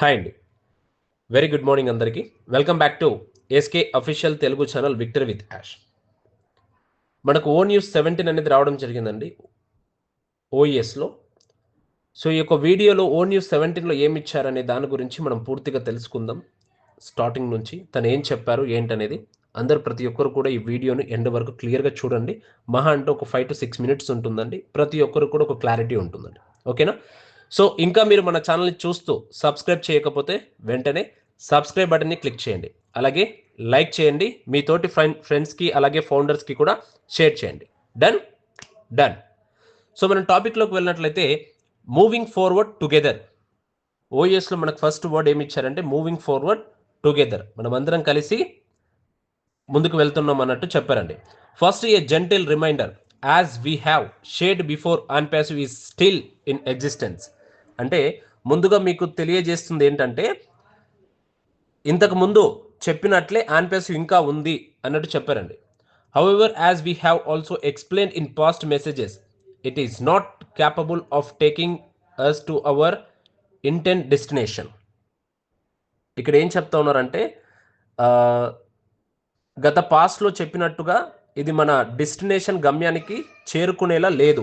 Hi అండి. Very good morning అందరికీ. Welcome back to SK official Telugu channel Victor with Yash మనకు ఓ news seventeen అనేది రావడం జరిగిందండి. ఓఈఎస్లో సో ఈ యొక్క వీడియోలో ఓ న్యూస్ సెవెంటీన్లో ఏమి ఇచ్చారనే దాని గురించి మనం పూర్తిగా తెలుసుకుందాం. స్టార్టింగ్ నుంచి తను ఏం చెప్పారు ఏంటనేది. అందరు ప్రతి ఒక్కరు కూడా ఈ వీడియోని ఎండ్ వరకు క్లియర్గా చూడండి. మహా అంటే ఒక ఫైవ్ టు సిక్స్ మినిట్స్ ఉంటుందండి. ప్రతి ఒక్కరు కూడా ఒక క్లారిటీ ఉంటుందండి. ఓకేనా సో ఇంకా మీరు మన ఛానల్ని చూస్తూ సబ్స్క్రైబ్ చేయకపోతే వెంటనే సబ్స్క్రైబ్ బటన్ని క్లిక్ చేయండి. అలాగే లైక్ చేయండి. మీ తోటి ఫ్రెండ్ ఫ్రెండ్స్కి అలాగే ఫౌండర్స్కి కూడా షేర్ చేయండి. డన్? డన్. సో మనం టాపిక్లోకి వెళ్ళినట్లయితే మూవింగ్ ఫార్వర్డ్ టుగెదర్. ఓఎస్లో మనకు ఫస్ట్ వర్డ్ ఏమి ఇచ్చారంటే మూవింగ్ ఫార్వర్డ్ టుగెదర్. మనం అందరం కలిసి ముందుకు వెళ్తున్నాం అన్నట్టు చెప్పారండి. First a gentle reminder as we have shared before an passive is still in existence. అంటే ముందుగా మీకు తెలియజేస్తుంది ఏంటంటే ఇంతకు ముందు చెప్పినట్లే ఆన్పెస్ ఇంకా ఉంది అన్నట్టు చెప్పారండి. However as we have also explained in past messages it is not capable of taking us to our intent destination ఇక్కడ ఏం చెప్తా ఉన్నారంటే గత పాస్ట్లో చెప్పినట్టుగా ఇది మన డెస్టినేషన్ గమ్యానికి చేరుకునేలా లేదు.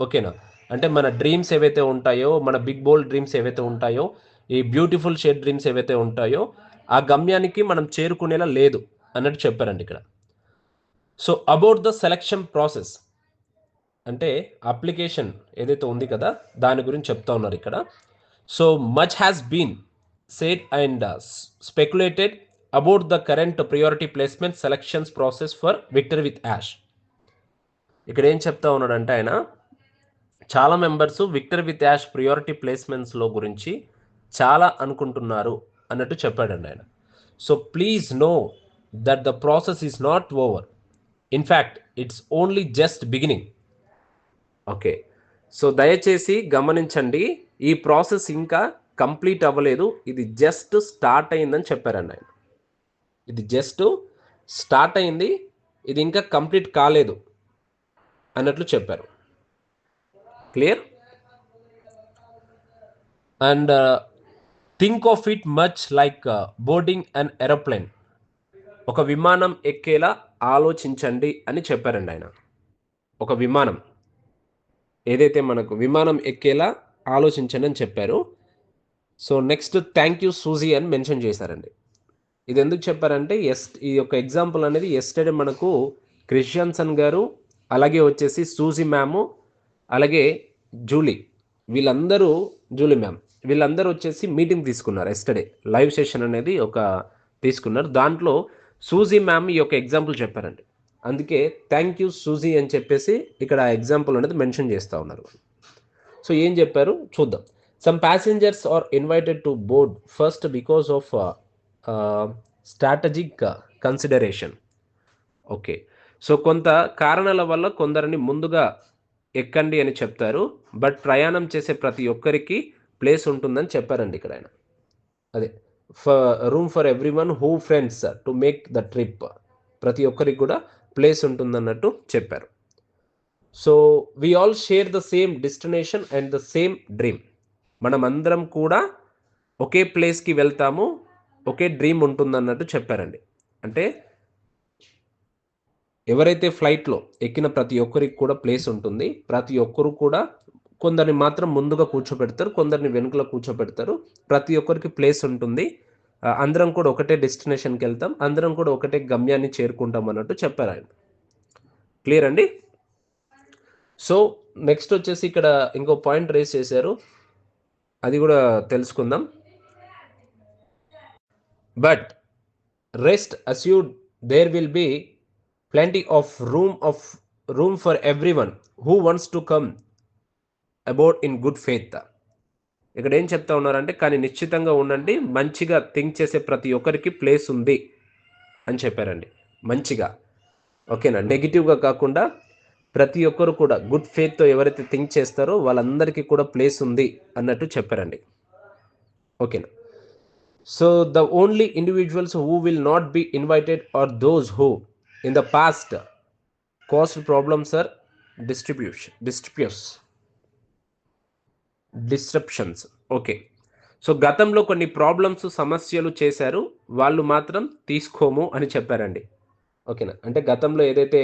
ఓకేనా? అంటే మన డ్రీమ్స్ ఏవైతే ఉంటాయో మన బిగ్ బోల్డ్ డ్రీమ్స్ ఏవైతే ఉంటాయో ఈ బ్యూటిఫుల్ షేడ్ డ్రీమ్స్ ఏవైతే ఉంటాయో ఆ గమ్యానికి మనం చేరుకునేలా లేదు అన్నట్టు చెప్పారండి ఇక్కడ. So about the selection process అంటే అప్లికేషన్ ఏదైతే ఉంది కదా దాని గురించి చెప్తా ఉన్నారు ఇక్కడ. So much has been said and speculated about the current priority placement selections process for Victor with Yash ఇక్కడ ఏం చెప్తా ఉన్నాడంటే ఆయన చాలా members Victor with Yash priority ప్లేస్మెంట్స్లో గురించి చాలా అనుకుంటున్నారు అన్నట్టు చెప్పాడండి ఆయన. So please know that the process is not over in fact it's only just beginning okay so దయచేసి గమనించండి ఈ ప్రాసెస్ ఇంకా కంప్లీట్ అవ్వలేదు. ఇది జస్ట్ స్టార్ట్ అయిందని చెప్పారండి ఆయన. ఇది జస్ట్ స్టార్ట్ అయింది. ఇది ఇంకా కంప్లీట్ కాలేదు అన్నట్లు చెప్పారు. Clear? And think of it much like boarding and aeroplane ఒక విమానం ఎక్కేలా ఆలోచించండి అని చెప్పారండి ఆయన. ఒక విమానం. ఏదైతే మనకు విమానం ఎక్కేలా ఆలోచించండి అని చెప్పారు. So next thank you Suzy అని మెన్షన్ చేశారండి. ఇది ఎందుకు చెప్పారంటే ఎస్ ఈ యొక్క ఎగ్జాంపుల్ అనేది ఎస్టర్డే మనకు క్రిస్టియన్సన్ గారు అలాగే వచ్చేసి సూజీ మ్యాము అలాగే జూలీ. వీళ్ళందరూ జూలీ మ్యామ్ వీళ్ళందరూ వచ్చేసి మీటింగ్ తీసుకున్నారు ఎస్టర్డే. లైవ్ సెషన్ అనేది ఒక తీసుకున్నారు. దాంట్లో సూజీ మ్యామ్ ఈ యొక్క ఎగ్జాంపుల్ చెప్పారండి. అందుకే థ్యాంక్ యూ సూజీ అని చెప్పేసి ఇక్కడ ఎగ్జాంపుల్ అనేది మెన్షన్ చేస్తూ ఉన్నారు. సో ఏం చెప్పారు? చూద్దాం. Some passengers are invited to board first because of strategic consideration okay so కొంత కారణాల వల్ల కొందరిని ముందుగా ఎక్కండి అని చెప్తారు. బట్ ప్రయాణం చేసే ప్రతి ఒక్కరికి ప్లేస్ ఉంటుందని చెప్పారండి ఇక్కడ ఆయన. అదే ఫ room for everyone who friends to make the trip. ప్రతి ఒక్కరికి కూడా ప్లేస్ ఉంటుందన్నట్టు చెప్పారు. So we all share the same destination and the same dream. మనం అందరం కూడా ఒకే ప్లేస్కి వెళ్తాము ఒకే డ్రీమ్ ఉంటుందన్నట్టు చెప్పారండి. అంటే ఎవరైతే ఫ్లైట్లో ఎక్కిన ప్రతి ఒక్కరికి కూడా ప్లేస్ ఉంటుంది. ప్రతి ఒక్కరు కూడా కొందరిని మాత్రం ముందుగా కూర్చోబెడతారు కొందరిని వెనుకలో కూర్చోబెడతారు. ప్రతి ఒక్కరికి ప్లేస్ ఉంటుంది. అందరం కూడా ఒకటే డెస్టినేషన్కి వెళ్తాం. అందరం కూడా ఒకటే గమ్యాన్ని చేరుకుంటాం అన్నట్టు చెప్పారు ఆయన. క్లియర్ అండి? సో నెక్స్ట్ వచ్చేసి ఇక్కడ ఇంకో పాయింట్ రేస్ చేశారు. అది కూడా తెలుసుకుందాం. But rest assured there will be plenty of room of room for everyone who wants to come about in good faith ఇక్కడ ఏం చెప్తా ఉన్నారంటే కానీ నిశ్చితంగా ఉండండి మంచిగా థింక్ చేసే ప్రతి ఒక్కరికి ప్లేస్ ఉంది అని చెప్పారండి. మంచిగా. ఓకేనా? నెగిటివ్గా కాకుండా ప్రతి ఒక్కరు కూడా గుడ్ ఫేత్తో ఎవరైతే థింక్ చేస్తారో వాళ్ళందరికీ కూడా ప్లేస్ ఉంది అన్నట్టు చెప్పారండి. ఓకేనా? So the only individuals who will not be invited are those who in the past cast problems or distribution distributes disruptions okay so గతంలో కొన్ని ప్రాబ్లమ్స్ సమస్యలు చేశారు. వాళ్ళు మాత్రం తీసుకోము అని చెప్పారండి. ఓకేనా? అంటే గతంలో ఏదైతే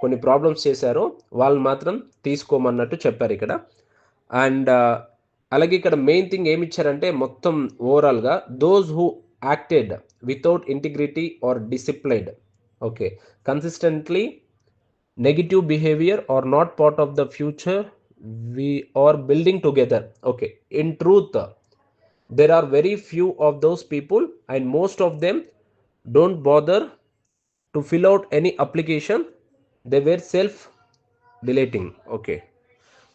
కొన్ని ప్రాబ్లమ్స్ చేశారో వాళ్ళు మాత్రం తీసుకోమన్నట్టు చెప్పారు ఇక్కడ. అండ్ uh, అలాగే ఇక్కడ మెయిన్ థింగ్ ఏమి ఇచ్చారంటే మొత్తం ఓవరాల్గా those who acted without integrity or disciplined okay consistently negative behaviour are not part of the future we are building together okay in truth there are very few of those people and most of them don't bother to fill out any application they were self deleting okay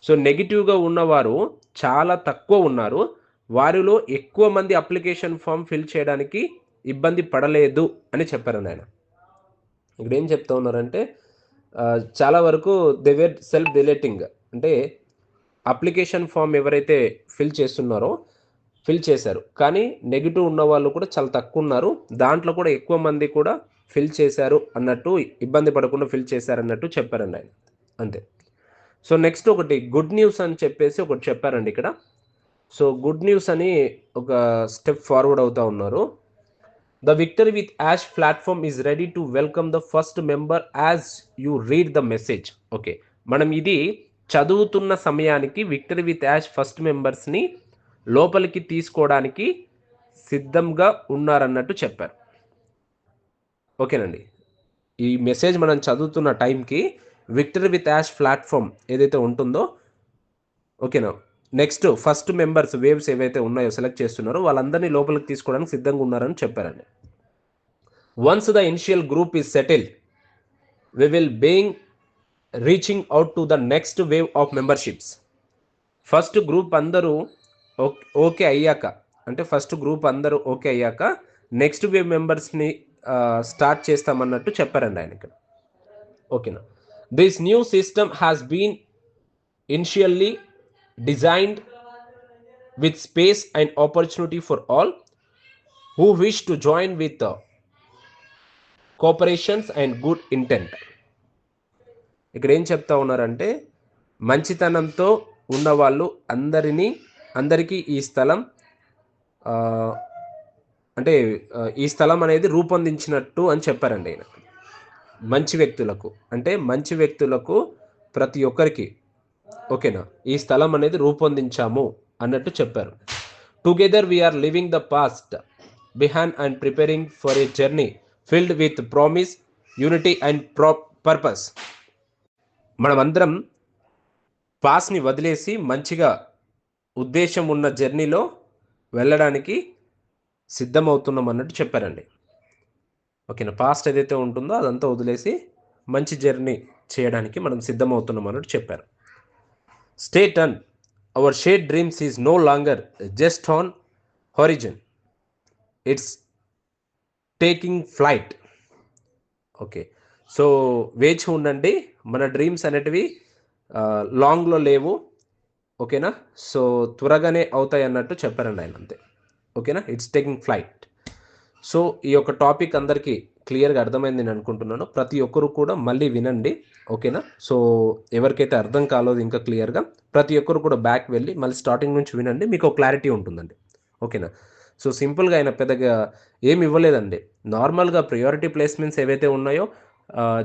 so నెగిటివ్గా ఉన్నవారు చాలా తక్కువ ఉన్నారు వారిలో ఎక్కువ మంది application form fill చేయడానికి ఇబ్బంది పడలేదు అని చెప్పారు ఆయన ఇక్కడ ఏం చెప్తా ఉన్నారంటే చాలా వరకు దే వేర్ సెల్ఫ్ డిలేటింగ్ అంటే అప్లికేషన్ ఫామ్ ఎవరైతే ఫిల్ చేస్తున్నారో ఫిల్ చేశారు. కానీ నెగిటివ్ ఉన్న వాళ్ళు కూడా చాలా తక్కువ ఉన్నారు. దాంట్లో కూడా ఎక్కువ మంది కూడా ఫిల్ చేశారు అన్నట్టు ఇబ్బంది పడకుండా ఫిల్ చేశారు అన్నట్టు చెప్పారండి ఆయన. అంతే. సో నెక్స్ట్ ఒకటి గుడ్ న్యూస్ అని చెప్పేసి ఒకటి చెప్పారండి ఇక్కడ. సో గుడ్ న్యూస్ అని ఒక స్టెప్ ఫార్వర్డ్ అవుతా ఉన్నారు. The victory with Yash platform is ready to welcome the first member as you read the message okay మనం ఇది చదువుతున్న సమయానికి విక్టరీ విత్ యాష్ ఫస్ట్ మెంబర్స్ని లోపలికి తీసుకోవడానికి సిద్ధంగా ఉన్నారన్నట్టు చెప్పారు. ఓకేనండి. ఈ మెసేజ్ మనం చదువుతున్న టైంకి విక్టరీ విత్ యాష్ ప్లాట్ఫామ్ ఏదైతే ఉంటుందో ఓకేనా? నెక్స్ట్ ఫస్ట్ మెంబర్స్ వేవ్స్ ఏవైతే ఉన్నాయో సెలెక్ట్ చేస్తున్నారో వాళ్ళందరినీ లోపలికి తీసుకోవడానికి సిద్ధంగా ఉన్నారని చెప్పారండి. Once the initial group is settle we will being reaching out to the next wave of memberships first group అందరూ ఓకే అయ్యాక అంటే ఫస్ట్ గ్రూప్ అందరూ ఓకే అయ్యాక నెక్స్ట్ వేవ్ మెంబర్స్ని స్టార్ట్ చేస్తామన్నట్టు చెప్పారండి ఆయన ఇక్కడ. ఓకేనా this new system has been initially designed with space and opportunity for all who wish to join with uh, and good intent. ఇక్కడ ఏం చెప్తా ఉన్నారంటే మంచితనంతో ఉన్నవాళ్ళు అందరినీ అందరికీ ఈ స్థలం అంటే ఈ స్థలం అనేది రూపొందించినట్టు అని చెప్పారండి ఆయన. మంచి వ్యక్తులకు అంటే మంచి వ్యక్తులకు ప్రతి ఒక్కరికి ఓకేనా? ఈ స్థలం అనేది రూపొందించాము అన్నట్టు చెప్పారు. Together we are living the past behind and preparing for a journey filled with promise unity and pro purpose మనమందరం పాస్ని వదిలేసి మంచిగా ఉద్దేశం ఉన్న జర్నీలో వెళ్ళడానికి సిద్ధమవుతున్నాం అన్నట్టు చెప్పారండి. ఓకేనా? పాస్ట్ ఏదైతే ఉంటుందో అదంతా వదిలేసి మంచి జర్నీ చేయడానికి మనం సిద్ధమవుతున్నాం అన్నట్టు చెప్పారు. State an our shared dreams is no longer just on horizon it's taking flight okay so వేచి ఉండండి. మన డ్రీమ్స్ అనేటివి లాంగ్లో లేవు. ఓకేనా సో త్వరగానే అవుతాయి అన్నట్టు చెప్పారండి ఆయన అంతే. ఓకేనా ఇట్స్ టేకింగ్ ఫ్లైట్ సో ఈ యొక్క టాపిక్ అందరికీ క్లియర్గా అర్థమైంది నేను అనుకుంటున్నాను. ప్రతి ఒక్కరు కూడా మళ్ళీ వినండి. ఓకేనా? సో ఎవరికైతే అర్థం కాలేదు ఇంకా క్లియర్గా ప్రతి ఒక్కరు కూడా బ్యాక్ వెళ్ళి మళ్ళీ స్టార్టింగ్ నుంచి వినండి. మీకు క్లారిటీ ఉంటుందండి. ఓకేనా? సో సింపుల్గా ఆయన పెద్దగా ఏమి ఇవ్వలేదండి. నార్మల్గా ప్రయారిటీ ప్లేస్మెంట్స్ ఏవైతే ఉన్నాయో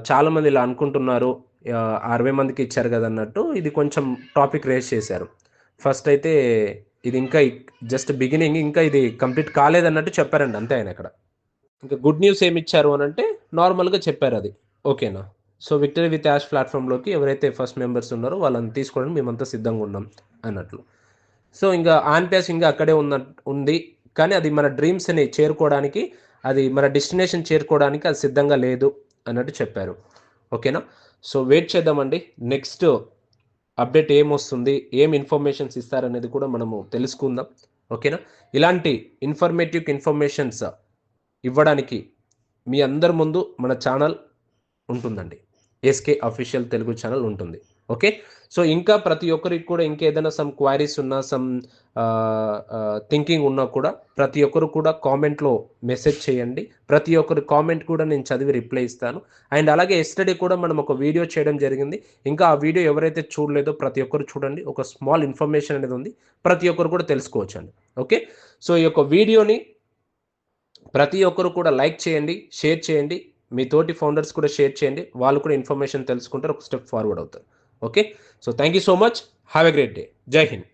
చాలామంది ఇలా అనుకుంటున్నారు అరవై మందికి ఇచ్చారు కదా అన్నట్టు ఇది కొంచెం టాపిక్ రేస్ చేశారు. ఫస్ట్ అయితే ఇది ఇంకా జస్ట్ బిగినింగ్ ఇంకా ఇది కంప్లీట్ కాలేదన్నట్టు చెప్పారండి అంతే ఆయన ఇక్కడ ఇంకా గుడ్ న్యూస్ ఏమి ఇచ్చారు అని అంటే నార్మల్గా చెప్పారు అది. ఓకేనా? సో విక్టరీ విత్ యాష్ ప్లాట్ఫామ్లోకి ఎవరైతే ఫస్ట్ మెంబర్స్ ఉన్నారో వాళ్ళని తీసుకోవడానికి మేమంతా సిద్ధంగా ఉన్నాం అన్నట్లు. సో ఇంకా ఆన్ ప్యాస్ ఇంకా అక్కడే ఉన్న ఉంది. కానీ అది మన డ్రీమ్స్ని చేరుకోవడానికి అది మన డెస్టినేషన్ చేరుకోవడానికి అది సిద్ధంగా లేదు అన్నట్టు చెప్పారు. ఓకేనా? సో వెయిట్ చేద్దామండి. నెక్స్ట్ అప్డేట్ ఏమొస్తుంది ఏం ఇన్ఫర్మేషన్స్ ఇస్తారనేది కూడా మనము తెలుసుకుందాం. ఓకేనా? ఇలాంటి ఇన్ఫర్మేటివ్ ఇన్ఫర్మేషన్స్ ఇవ్వడానికి మీ అందరి ముందు మన ఛానల్ ఉంటుందండి. ఎస్కే అఫీషియల్ తెలుగు ఛానల్ ఉంటుంది. ఓకే? సో ఇంకా ప్రతి ఒక్కరికి కూడా ఇంకేదైనా సమ్ క్వైరీస్ ఉన్నా సమ్ థింకింగ్ ఉన్నా కూడా ప్రతి ఒక్కరు కూడా కామెంట్లో మెసేజ్ చేయండి. ప్రతి ఒక్కరి కామెంట్ కూడా నేను చదివి రిప్లై ఇస్తాను. అండ్ అలాగే ఎస్టర్డే కూడా మనం ఒక వీడియో చేయడం జరిగింది. ఇంకా ఆ వీడియో ఎవరైతే చూడలేదో ప్రతి ఒక్కరు చూడండి. ఒక స్మాల్ ఇన్ఫర్మేషన్ అనేది ఉంది. ప్రతి ఒక్కరు కూడా తెలుసుకోవచ్చు అండి ఓకే? సో ఈ యొక్క వీడియోని ప్రతి ఒక్కరు కూడా లైక్ చేయండి షేర్ చేయండి. మీ తోటి ఫౌండర్స్ కూడా షేర్ చేయండి. వాళ్ళు కూడా ఇన్ఫర్మేషన్ తెలుసుకుంటారు ఒక స్టెప్ ఫార్వర్డ్ అవుతారు. Okay? So thank you so much. Have a great day. జై హింద్.